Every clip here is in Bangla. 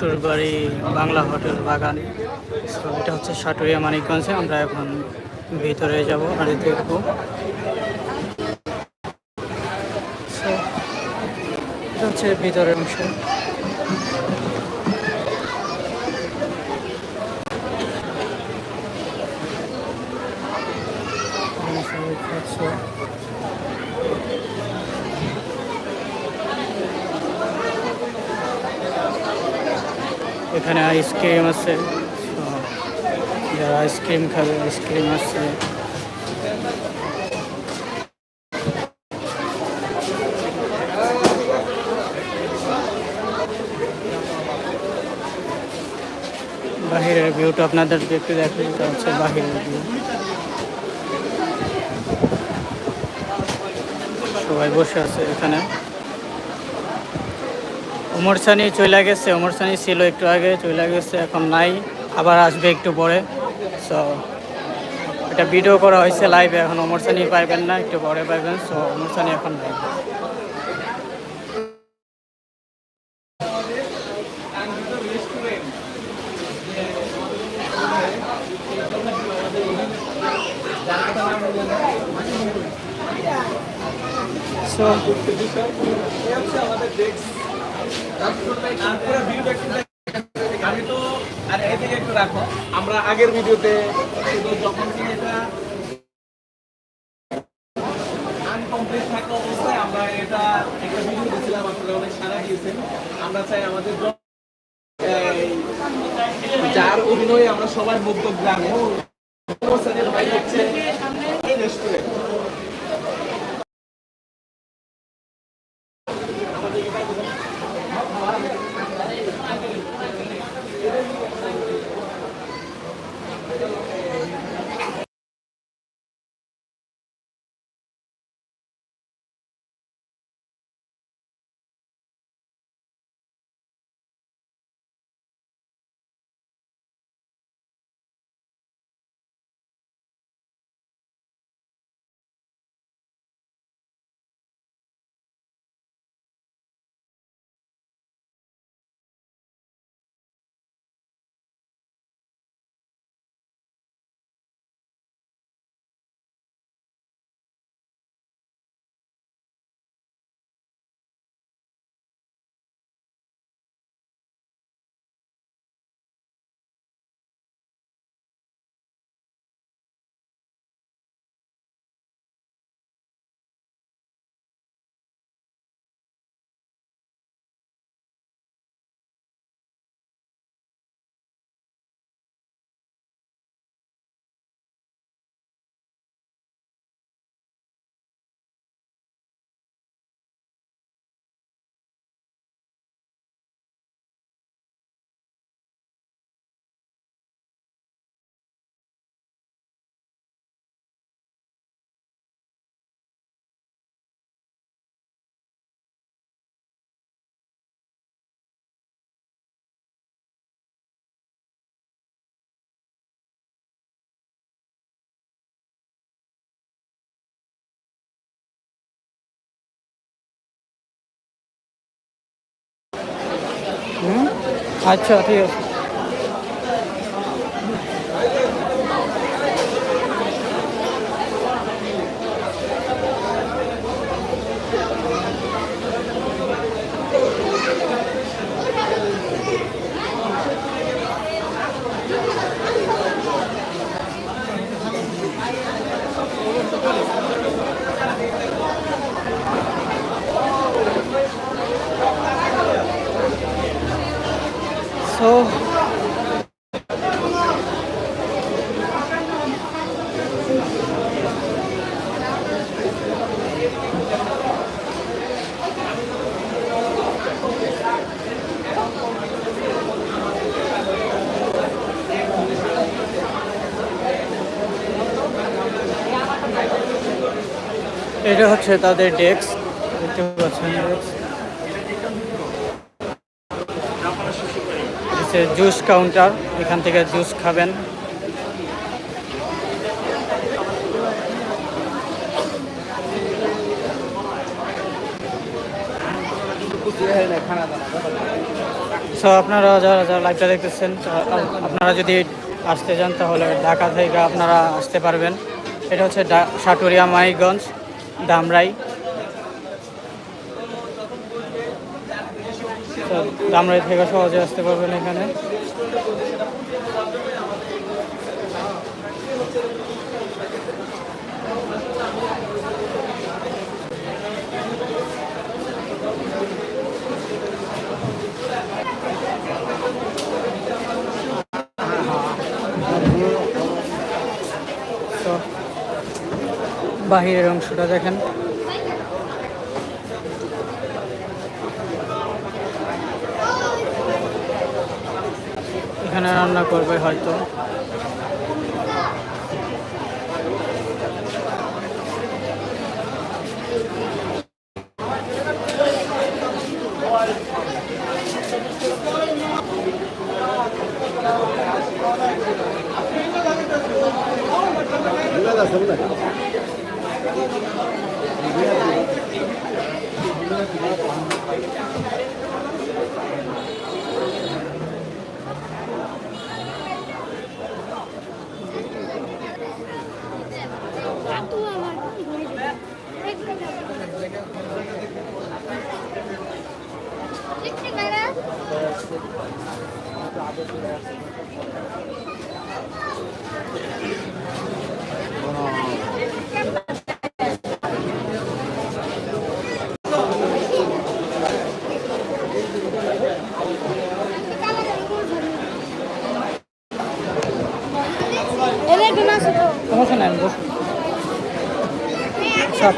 শ্বশুরবাড়ি বাংলা হোটেল বাগান। সো এটা হচ্ছে সাটুরিয়া মানিকগঞ্জে। আমরা এখন ভিতরে যাব আর দেখব। এটা হচ্ছে ভিতরের অংশ এখানে সবাই খাচ্ছে। এখানে আইসক্রিম আছে। যারা আইসক্রিম খাবে আইসক্রিম আছে। বাহিরের ভিউটা আপনাদের দেখতে দেখে এটা হচ্ছে বাহিরের ভিউ সবাই বসে আছে এখানে। ওমর সানি চলে গেছে, ওমর সানি ছিল একটু আগে, চলে গেছে, এখন নাই, আবার আসবে একটু পরে। সো এটা ভিডিও করা হয়েছে লাইভে এখন ওমর সানি পাইবেন না, একটু পরে পাইবেন সো ওমর সানি এখন নাই। সো আমি তো আর এদিকে একটু রাখো আমরা আগের ভিডিওতে যখন এটা আনকমপ্লিট থাকা অবস্থায় আমরা এটা একটা আপনারা অনেক সারা দিয়েছেন আমরা চাই আমাদের যার অভিনয়ে আমরা সবাই মুগ্ধ গ্রামে। ভাই হচ্ছে এই রেস্টুরেন্ট 응? 아차, 되었어. সো এটা হচ্ছে তাদের ডেস্ক দেখতে পাচ্ছেন ডেস্ক জুস কাউন্টার, এখান থেকে জুস খাবেন। সো আপনারা যারা যারা লাইভটা দেখতেছেন আপনারা যদি আসতে চান তাহলে ঢাকা থেকে আপনারা আসতে পারবেন। এটা হচ্ছে সাটুরিয়া মাইগঞ্জ দামরাই। দামরাই থেকে সহজে আসতে পারবেন এখানে। বাহিরের অংশটা দেখেন। রান্না করবে হয়তো। সমস্যা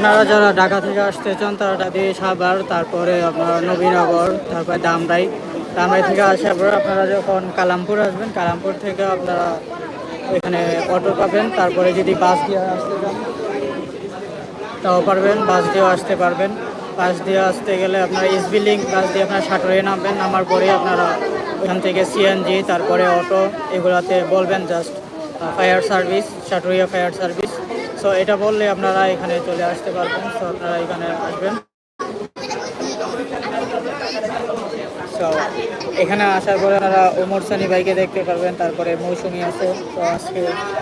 আপনারা যারা ঢাকা থেকে আসতে চান, তারা ডাবি সাভার, তারপরে আপনার নবীনগর, তারপরে দামরাই। দামরাই থেকে আসার পর আপনারা যখন কালামপুর আসবেন, কালামপুর থেকে আপনারা এখানে অটো পাবেন। তারপরে যদি বাস দিয়ে আসতে চান, তাও পারবেন, বাস দিয়েও আসতে পারবেন। বাস দিয়ে আসতে গেলে আপনার এসবি লিঙ্ক বাস দিয়ে আপনার সাটোরে নামবেন, নামার পরে আপনারা ওখান থেকে সিএনজি তারপরে অটো, এগুলাতে বলবেন just fire service Saturia fire service so এটা বললে আপনারা এখানে চলে আসতে পারবেন। সো আপনারা এখানে আসবেন। সো এখানে আসার পরে আপনারা ওমর সানি বাইকে দেখতে পারবেন, তারপরে মৌসুমি আছে। তো আজকে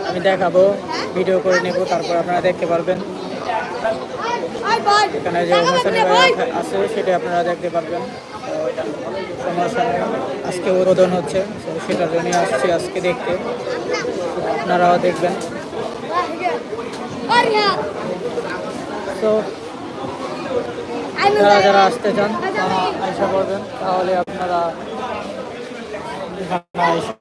আমি দেখাবো ভিডিও করে নেব, তারপর আপনারা দেখতে পারবেন। এখানে যে অনুষ্ঠান আছে, সেটা আপনারা দেখতে পারবেন। আজকে উদ্বোধন হচ্ছে। সেটার জন্যই আসছি আজকে দেখতে। আপনারাও দেখবেন। তো যারা যারা আসতে চান তারা আশা করবেন তাহলে আপনারা এখানে আইসা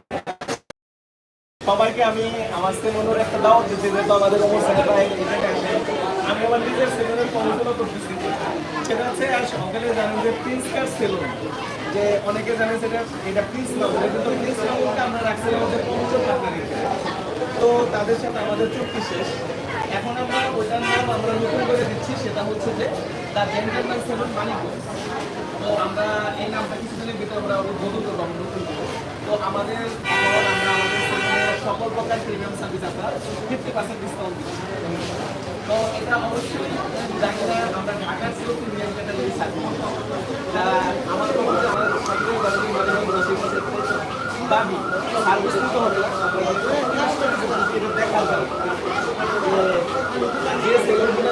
সবাইকে আমি আমার সেলুনের একটা দাওয়াত দিতে যেহেতু আমাদের অনুষ্ঠানে প্রায়। আমি আমার নিজের সেলুনের পড়াশোনা করতেছি। সেটা হচ্ছে, আর সকালে জানেন যে প্রিন্স কার সেলুন যে অনেকে জানে সেটা এটা প্রিন্স নগর কিন্তু প্রিন্স নগরকে আমরা রাখছিলাম আমাদের পবিত্র পার্টনার তো তাদের সাথে আমাদের চুক্তি শেষ। এখন আমরা ওইটার নাম আমরা নতুন করে দিচ্ছি, সেটা হচ্ছে যে দ্য জেন্টারম্যান সেলুন মানিকগঞ্জ তো আমরা এই নামটা কিছুদিনের ভিতরে আমরা উদ্বোধন করব নতুন করে। তো আমাদের, আমরা আমাদের সকল প্রকার প্রিমিয়াম সার্ভিস আপনার ফিফটি পার্সেন্ট ডিসকাউন্ট দিচ্ছি। তো এটা অবশ্যই জানি না আমরা ঢাকার ছিল প্রিমিয়াম ক্যাটাগরি সার্ভিস আমার মধ্যে আমাদের সরকারি বাড়ি মানে দাবি সার্ভিস নিতে হবে এটা দেখার জন্য যে সেলুনগুলো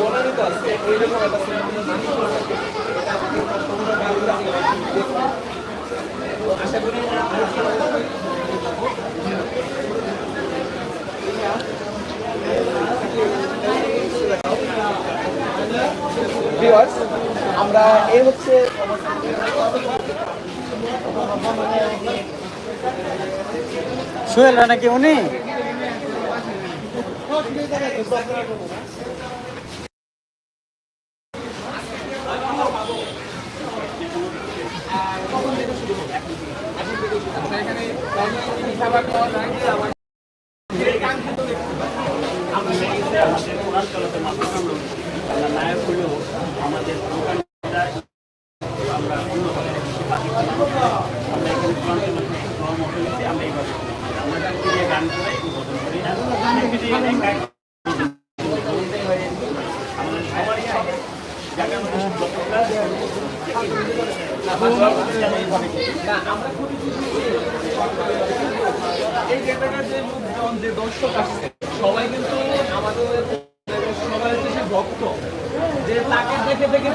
বর্ণিত আছে ওইরকম একটা সেলুনের মালিক আশা করি ভিউয়ার্স আমরা এই হচ্ছে সোহেল নাকি উনি? এখানে খাবার খাওয়া যায় আমার না আমরা খুবই খুশি। যে দর্শক আসছে সবাই কিন্তু আমাদের সবাই হচ্ছে সে ভক্ত। যে তাকে দেখে দেখে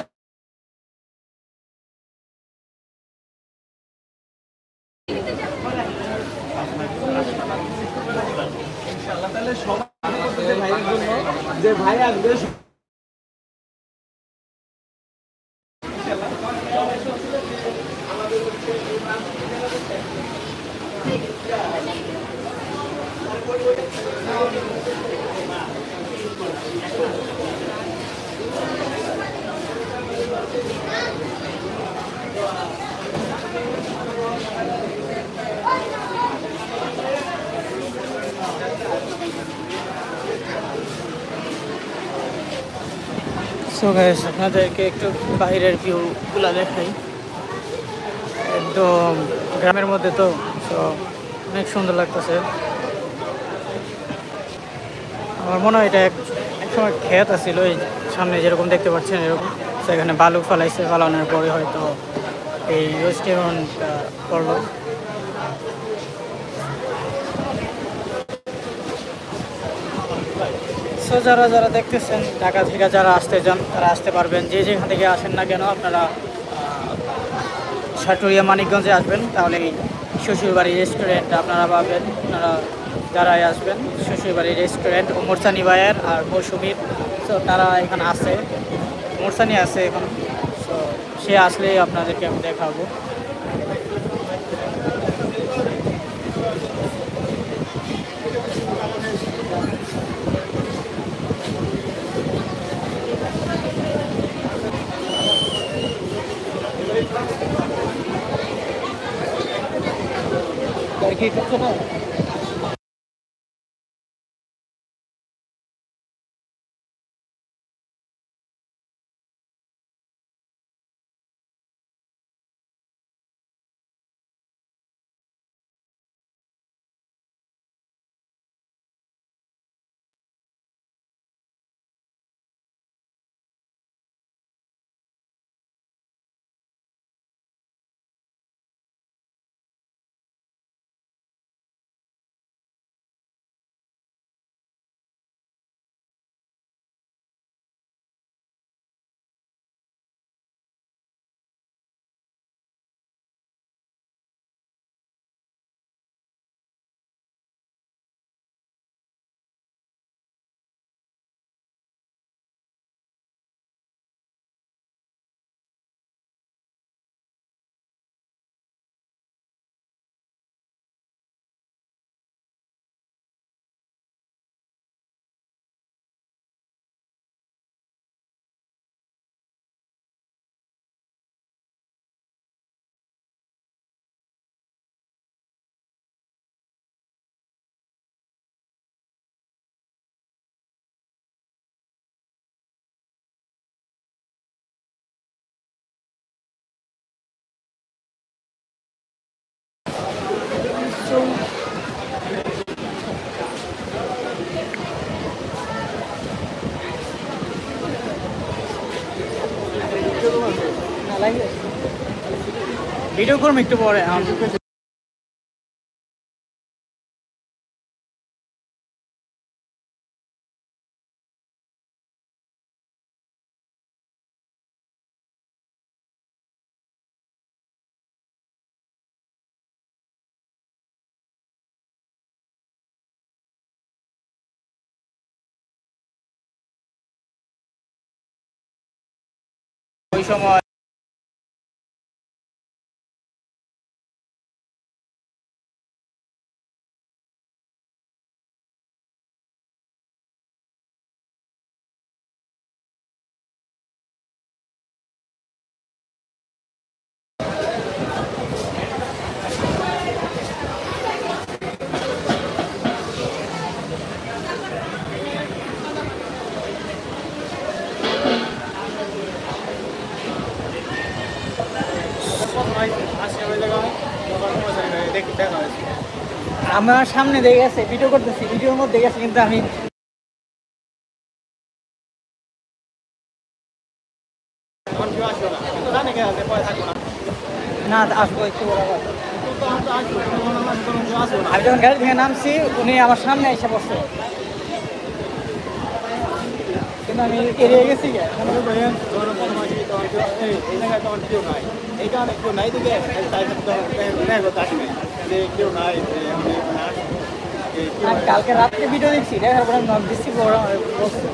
ইনশাআল্লাহ তাহলে সবাই করতেছে ভাইয়ের জন্য যে ভাই আসবে সো গাইস আপনাদেরকে একটু বাইরের ভিউগুলা দেখাই। একদম গ্রামের মধ্যে তো তো অনেক সুন্দর লাগতেছে। আমার মনে হয় এটা এক একসময় ক্ষেত আছিল, এই সামনে যেরকম দেখতে পাচ্ছেন এরকম। সেখানে বালু ফেলাইছে, ফালানোর পরে হয়তো এই রেস্টুরেন্টটা করল। সো যারা যারা দেখতেছেন, ঢাকা থেকে যারা আসতে যান তারা আসতে পারবেন। যে যেখান থেকে আসেন না কেন, আপনারা সাটুরিয়া মানিকগঞ্জে আসবেন। তাহলে এই শ্বশুরবাড়ি রেস্টুরেন্ট আপনারা পাবেন। আপনারা যারাই আসবেন শ্বশুরবাড়ি রেস্টুরেন্ট ও মোরসানি ভাইয়ের আর মৌসুমির। তো তারা এখানে আছে। মোরসানি আছে এখন। তো সে আসলেই আপনাদেরকে আমি দেখাবো। কি করছ না ভিডিও করব একটু পরে সময় আমার সামনে দেখে গেছে ভিডিও করতেছি ভিডিওর মধ্যে গেছে কিন্তু আমি না আসব একটু আমি যখন গাড়ি থেকে নামছি উনি আমার সামনে এসে বসছে কিন্তু আমি এড়িয়ে গেছি গে। আমি কালকে রাত্রে ভিডিও দেখছি দেখার পরে নক দিচ্ছি বড় বসছে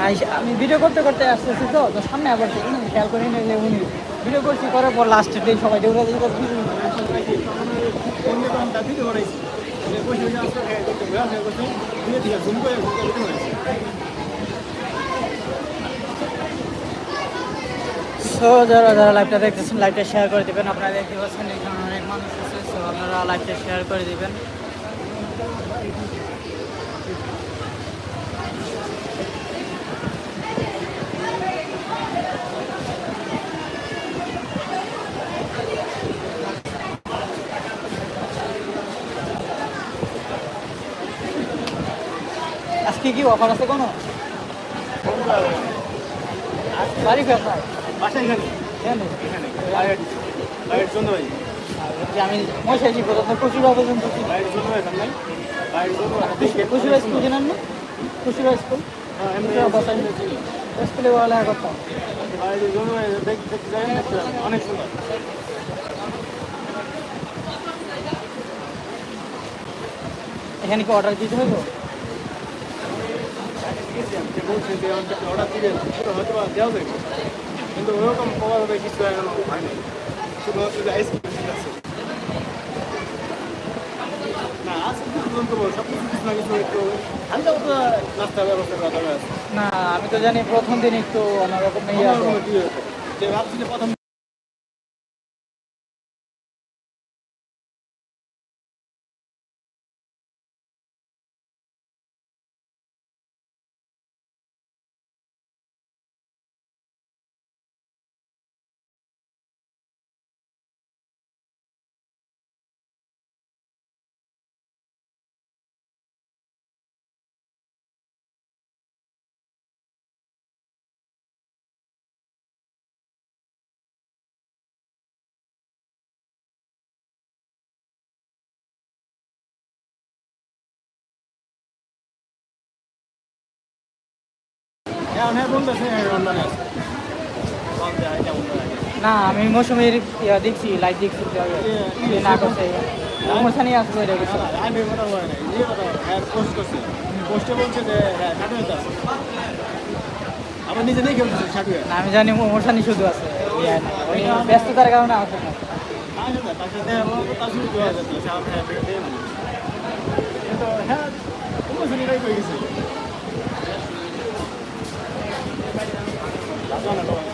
আইসা- আমি ভিডিও করতে করতে আসতেছি তো তো সামনে আবার খেয়াল করি উনি ভিডিও করছি করার পর লাস্টের দিন সবাই দৌড়া দৌড়া সো যারা যারা লাইভটা দেখতেছেন লাইভটা শেয়ার করে দিবেন। আপনারা দেখতে পাচ্ছেন এখানে অনেক মানুষ আছে। সো আপনারা লাইভটা শেয়ার করে দিবেন। আজকে কি অফার আছে কোনো? বাড়ি কোথায় কেন যে আমি মশাইছি পর্যন্ত প্রচুর পর্যন্ত কুচুরা স্কুল জানেন না? কুচুরা স্কুল? স্কুলে পড়ালেখা করতাম অনেক সুন্দর। এখানে কি অর্ডার দিতে হইব যে বলছে যে আমাকে অর্ডার দিবেন হয়তো বা দেওয়া যাবে। কিন্তু ওরকম প্রভাবে কিছু এখনও হয়নি শুধুমাত্র যে আইসক্রিম আছে। না আজকে পর্যন্ত সব কিছু কিছু না কিছু একটু হালকা মতো নাস্তার ব্যবস্থা করা আছে। না আমি তো জানি প্রথম দিন একটু অন্যরকম ইয়ে কি হতো যে ভাবছি যে প্রথম না আমি মৌসুমীর দেখছি লাইভ দেখছি না করছে অনুষ্ঠানই আসব এটা কিছু আমি কথা বলে নাই কথা হ্যাঁ পোস্ট করছে। পোস্টে বলছে যে হ্যাঁ ষাট আছে। আবার নিজে নেই না আমি জানি অনুষ্ঠানই শুধু আছে। ইয়া ব্যস্ততার কারণে আসবে না আচ্ছা তার সাথে দেখা বলব Yeah, no, no, no.